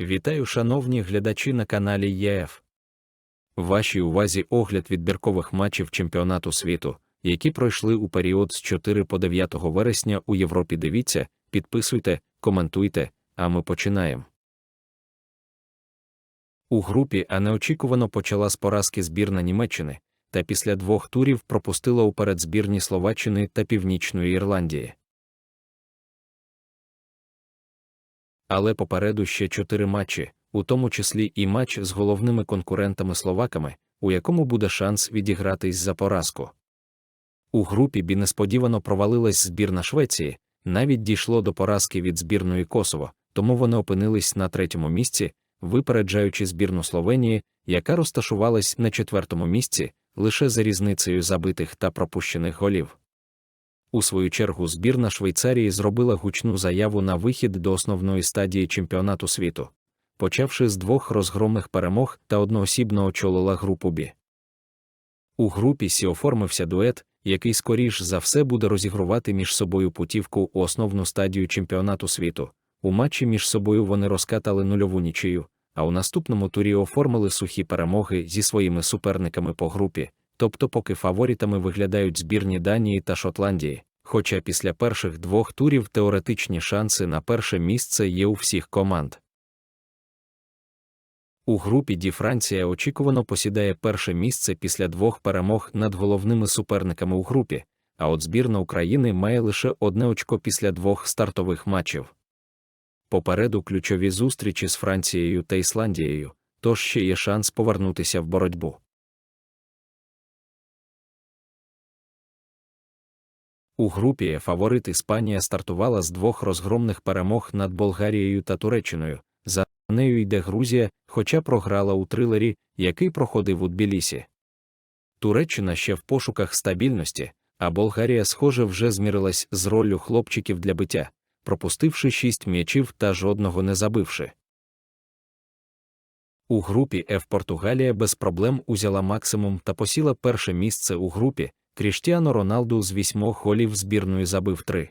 Вітаю, шановні глядачі на каналі ЄФ. Вашій увазі огляд відбіркових матчів чемпіонату світу, які пройшли у період з 4 по 9 вересня у Європі. Дивіться, підписуйте, коментуйте, а ми починаємо. У групі А неочікувано почала з поразки збірна Німеччини, та після двох турів пропустила уперед збірні Словаччини та Північної Ірландії. Але попереду ще чотири матчі, у тому числі і матч з головними конкурентами словаками, у якому буде шанс відігратись за поразку. У групі Бі несподівано провалилась збірна Швеції, навіть дійшло до поразки від збірної Косово, тому вони опинились на третьому місці, випереджаючи збірну Словенії, яка розташувалась на четвертому місці лише за різницею забитих та пропущених голів. У свою чергу збірна Швейцарії зробила гучну заяву на вихід до основної стадії чемпіонату світу, почавши з двох розгромних перемог та одноосібно очолила групу Бі. У групі Сі оформився дует, який скоріш за все буде розігрувати між собою путівку у основну стадію чемпіонату світу. У матчі між собою вони розкатали нульову нічию, а у наступному турі оформили сухі перемоги зі своїми суперниками по групі, тобто поки фаворитами виглядають збірні Данії та Шотландії, хоча після перших двох турів теоретичні шанси на перше місце є у всіх команд. У групі Ді Франція очікувано посідає перше місце після двох перемог над головними суперниками у групі, а от збірна України має лише одне очко після двох стартових матчів. Попереду ключові зустрічі з Францією та Ісландією, тож ще є шанс повернутися в боротьбу. У групі фаворит Іспанія стартувала з двох розгромних перемог над Болгарією та Туреччиною. За нею йде Грузія, хоча програла у трилері, який проходив у Тбілісі. Туреччина ще в пошуках стабільності, а Болгарія, схоже, вже змірилась з роллю хлопчиків для биття, пропустивши шість м'ячів та жодного не забивши. У групі Ф Португалія без проблем узяла максимум та посіла перше місце у групі. Кріштіано Роналду з вісьмох голів збірної забив три.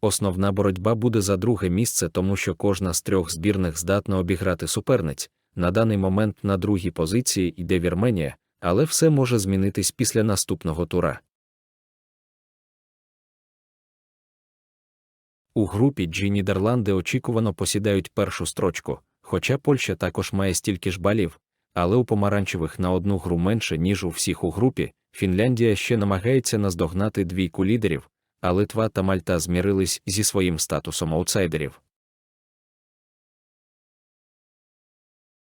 Основна боротьба буде за друге місце, тому що кожна з трьох збірних здатна обіграти суперниць. На даний момент на другій позиції йде Вірменія, але все може змінитись після наступного тура. У групі G Нідерланди очікувано посідають першу строчку, хоча Польща також має стільки ж балів, але у помаранчевих на одну гру менше, ніж у всіх у групі. Фінляндія ще намагається наздогнати двійку лідерів, а Литва та Мальта змірились зі своїм статусом аутсайдерів.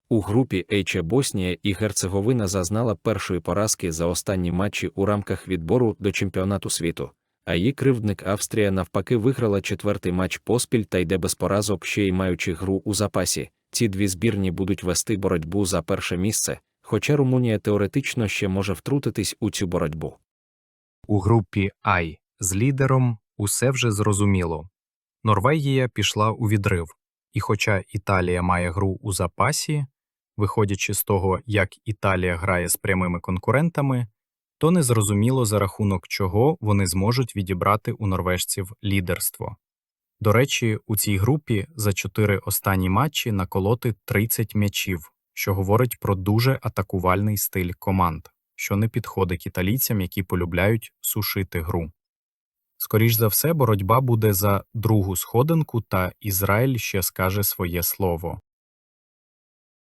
У групі H Боснія і Герцеговина зазнала першої поразки за останні матчі у рамках відбору до чемпіонату світу, а її кривдник Австрія навпаки виграла четвертий матч поспіль та йде без поразок, ще й маючи гру у запасі. Ці дві збірні будуть вести боротьбу за перше місце, хоча Румунія теоретично ще може втрутитись у цю боротьбу. У групі Ай з лідером усе вже зрозуміло. Норвегія пішла у відрив, і хоча Італія має гру у запасі, виходячи з того, як Італія грає з прямими конкурентами, то незрозуміло за рахунок чого вони зможуть відібрати у норвежців лідерство. До речі, у цій групі за чотири останні матчі наколоти 30 м'ячів, що говорить про дуже атакувальний стиль команд, що не підходить італійцям, які полюбляють сушити гру. Скоріш за все, боротьба буде за другу сходинку, та Ізраїль ще скаже своє слово.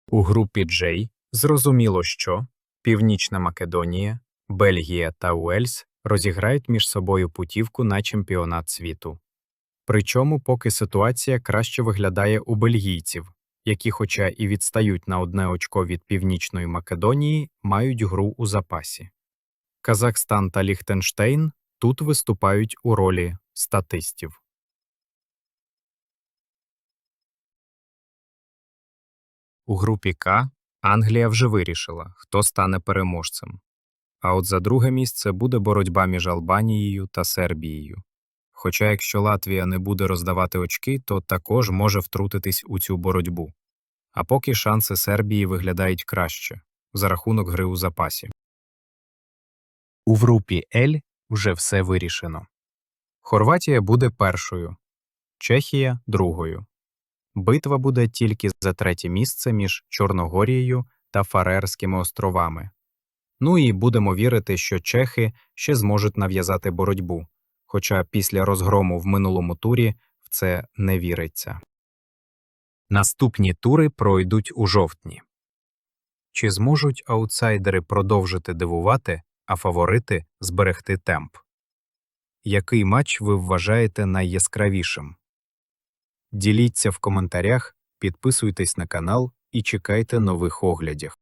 У групі Джей зрозуміло, що Північна Македонія, Бельгія та Уельс розіграють між собою путівку на чемпіонат світу. Причому поки ситуація краще виглядає у бельгійців, які, хоча і відстають на одне очко від Північної Македонії, мають гру у запасі. Казахстан та Ліхтенштейн тут виступають у ролі статистів. У групі К Англія вже вирішила, хто стане переможцем. А от за друге місце буде боротьба між Албанією та Сербією. Хоча якщо Латвія не буде роздавати очки, то також може втрутитись у цю боротьбу. А поки шанси Сербії виглядають краще за рахунок гри у запасі. У групі Л вже все вирішено. Хорватія буде першою, Чехія другою, Битва буде тільки за третє місце між Чорногорією та Фарерськими островами. Ну і будемо вірити, що чехи ще зможуть нав'язати боротьбу, хоча після розгрому в минулому турі в це не віриться. Наступні тури пройдуть у жовтні. Чи зможуть аутсайдери продовжити дивувати, а фаворити зберегти темп? Який матч ви вважаєте найяскравішим? Діліться в коментарях, підписуйтесь на канал і чекайте нових оглядів.